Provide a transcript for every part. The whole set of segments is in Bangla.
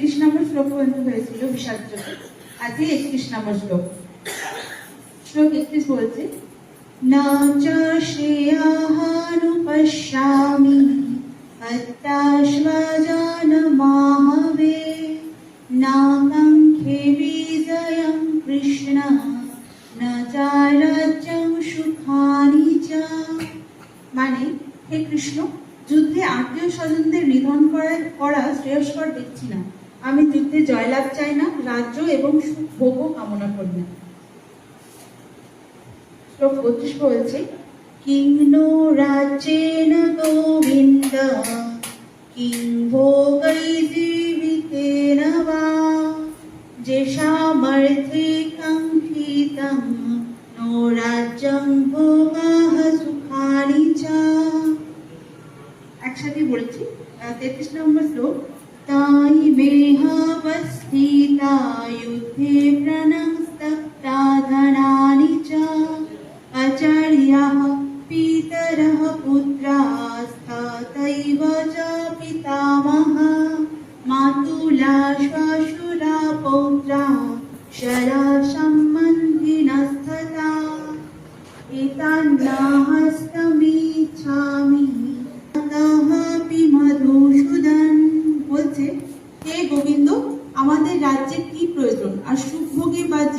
তিরিশ নম্বর শ্লোক পর্যন্ত হয়েছিল বিষাদ যোগে আজকে একত্রিশ নম্বর শ্লোক। শ্লোক একত্রিশ বলছে, না শ্রেয়াহানুপশ্যামি কৃষ্ণ, না সুখানি চ। মানে হে কৃষ্ণ, যুদ্ধে আত্মীয় স্বজনদের নিধন করা করা শ্রেয়স্কর দেখছি না। আমি যুদ্ধে জয়লাভ চাই না, রাজ্য এবং ভোগও কামনা করি না। শ্লোক বত্রিশ বলছে কিং রাজ্যেন গোবিন্দ কিং ভোগৈ জীবিতেন বা যেষামর্থে কাঙ্ক্ষিতং নো রাজ্যং ভোগাহ সুখানি চ। একসাথে বলছি তেত্রিশ নম্বর শ্লোক तायि ि युद्धे प्रणः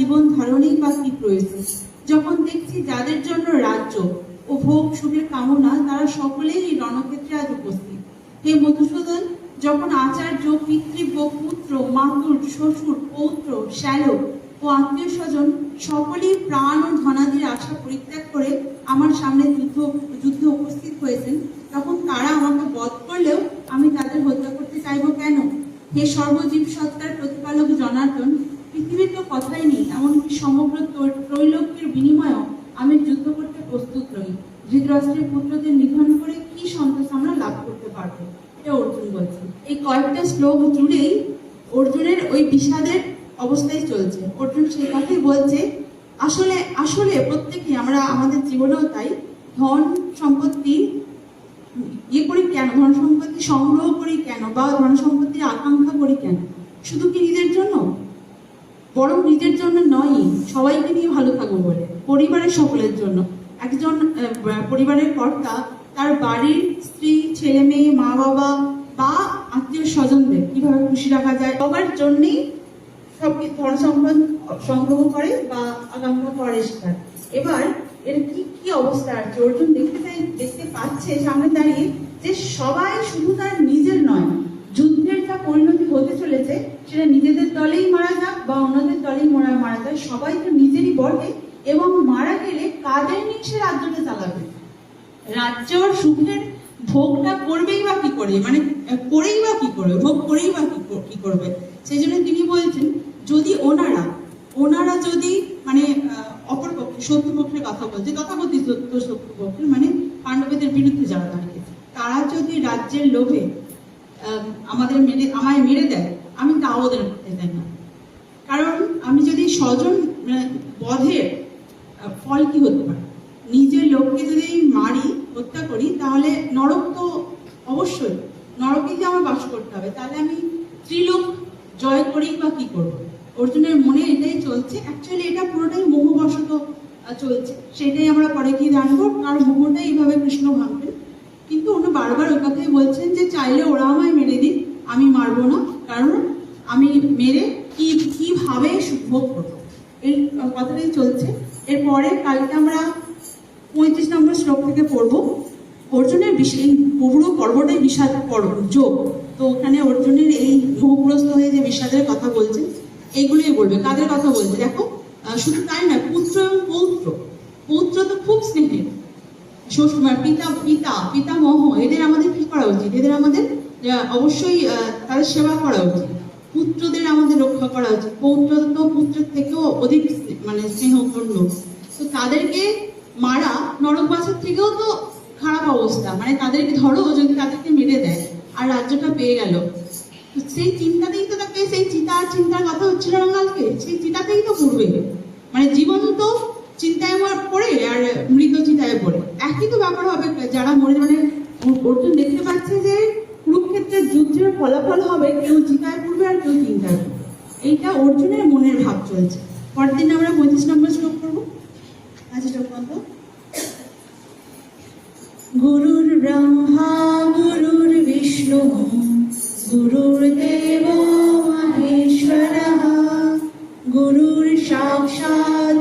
জীবন ধারণেই বা কি প্রয়োজন যখন দেখছি যাদের জন্য রাজ্য ও ভোগ সুখের কামনা, তারা সকলেই এই রণক্ষেত্রে আজ উপস্থিত। হে মধুসূদন, যখন আচার্য পিতৃব্য পুত্র মাতুর শ্বশুর, পৌত্র শ্যালক ও আত্মীয় স্বজন সকলেই প্রাণ ও ধনাদির আশা পরিত্যাগ করে আমার সামনে যুদ্ধ, যুদ্ধে উপস্থিত হয়েছেন, তখন তারা আমাকে বধ করলেও আমি তাদের হত্যা করতে চাইব কেন? হে সর্বজীব সত্তার ত্রৈলোক্যের বিনিময়েও আমি যুদ্ধ করতে প্রস্তুত রই ধৃতরাষ্ট্রের পুত্রদের নিধন করে কি সন্তোষ আমরা লাভ করতে পারব? এটা অর্জুন বলছে। এই কয়েকটা শ্লোক জুড়েই অর্জুনের ওই বিষাদের অবস্থায় চলছে। অর্জুন সেই কথাই বলছে, আসলে আসলে প্রত্যেকে আমরা, আমাদের জীবনেও তাই। ধন সম্পত্তি ইয়ে করি কেন? ধন সম্পত্তি সংগ্রহ করি কেন? বা ধন সম্পত্তির আকাঙ্ক্ষা করি কেন? শুধু কি নিজের জন্য? বরং নিজের জন্য নয় সবাইকে নিয়ে ভালো থাকব বলে। পরিবারের সকলের জন্য। একজন পরিবারের কর্তা তার বাড়ির স্ত্রী, ছেলে মেয়ে, মা বাবা বা আত্মীয় স্বজনদের কীভাবে খুশি রাখা যায়, সবার জন্যেই সব ধন সম্পদ সংগ্রহ করে বা আকাঙ্ক্ষা করে সেটা এবার এর কি কি অবস্থা? আর? অর্জুন দেখতে দেখতে পাচ্ছে সামনে দাঁড়িয়ে যে সবাই শুধু তার নিজের নয় যা পরিণতি হতে চলেছে, সেটা নিজেদের দলেই মারা যাক বা অন্যদের দলেই মারা মারা যায় সবাই তো নিজেরই বটে এবং মারা গেলে কাদের সে রাজ্যটা চালাবে? রাজ্যর সুখের ভোগটা করবেই বা কি করে? মানে করেই বা কি করবে? ভোগ করেই বা কি করবে? সেই জন্য তিনি বলছেন, যদি ওনারা ওনারা যদি মানে অপরপক্ষে, শত্রুপক্ষের কথা বলছে, তথাকথিত শত্রুপক্ষের মানে পাণ্ডবদের বিরুদ্ধে যারা দাঁড়িয়েছে, তারা যদি রাজ্যের লোভে আমাদের মেরে, আমায় মেরে দেয়, আমি তাও ওদের চাই না। কারণ আমি যদি স্বজন বধের ফল কি হতে পারে? নিজের লোককে যদি মারি, হত্যা করি, তাহলে নরক তো অবশ্যই নরকে যে আমার বাস করতে হবে, তাহলে আমি ত্রিলোক জয় করেই বা কি করব? অর্জুনের মনে এটাই চলছে। অ্যাকচুয়ালি এটা পুরোটাই মোহবশত চলছে। সেটাই আমরা পরে গিয়ে জানব আর মোহটা এইভাবে কৃষ্ণ ভাঙবেন কিন্তু উনি বারবার ওই কথাই বলছেন যে চাইলে ওরা আমায় মেরে দিক, আমি মারবো না। কারণ আমি মেরে কি, কীভাবে ভোগ করব এই কথাটাই চলছে। এরপরে কালকে আমরা পঁয়ত্রিশ নম্বর শ্লোক থেকে পড়ব। অর্জুনের এই পুরো পর্বটাই বিষাদ পর্ব, যোগ। তো ওখানে অর্জুনের এই মোহগ্রস্ত হয়ে যে বিষাদের কথা বলছে এইগুলোই বলবে। কাদের কথা বলছে? দেখো শুধু তাই না পুত্র এবং পৌত্র। পৌত্র তো খুব স্নেহের। শ্বশুর পিতা পিতা পিতামহ এদের আমাদের কি করা উচিত? এদের আমাদের অবশ্যই তাদের সেবা করা উচিত। পুত্রদের আমাদের রক্ষা করা উচিত। পৌত্র তো পুত্রের থেকেও অধিক মানে স্নেহপূর্ণ তো তাদেরকে মারা নরকবাসের থেকেও তো খারাপ অবস্থা। মানে তাদেরকে ধরো যদি তাদেরকে মেরে দেয়, আর রাজ্যটা পেয়ে গেল। সেই চিন্তাতেই তো তাকে, সেই চিতার চিন্তার কথা হচ্ছিল না কালকে সেই চিন্তাতেই তো পড়বে। মানে জীবন তো চিন্তায় পড়ে আর মৃত চিন্তায় বলে একই তো ব্যাপার হবে, যারা মরে মানে অর্জুন দেখতে পাচ্ছে যে কুরুক্ষেত্রের যুদ্ধের ফলাফল হবে কেউ জিতায় পড়বে আর কেউ চিন্তায় পড়বে এইটা অর্জুনের মনের ভাব চলছে। পরের দিন আমরা পঁচিশ নম্বর শ্লোক করব আচ্ছা শ্লোক বন্ধ। গুরুর ব্রহ্মা, গুরুর বিষ্ণু গুরুর্দেব মহেশ্বর গুরুর সাক্ষাৎ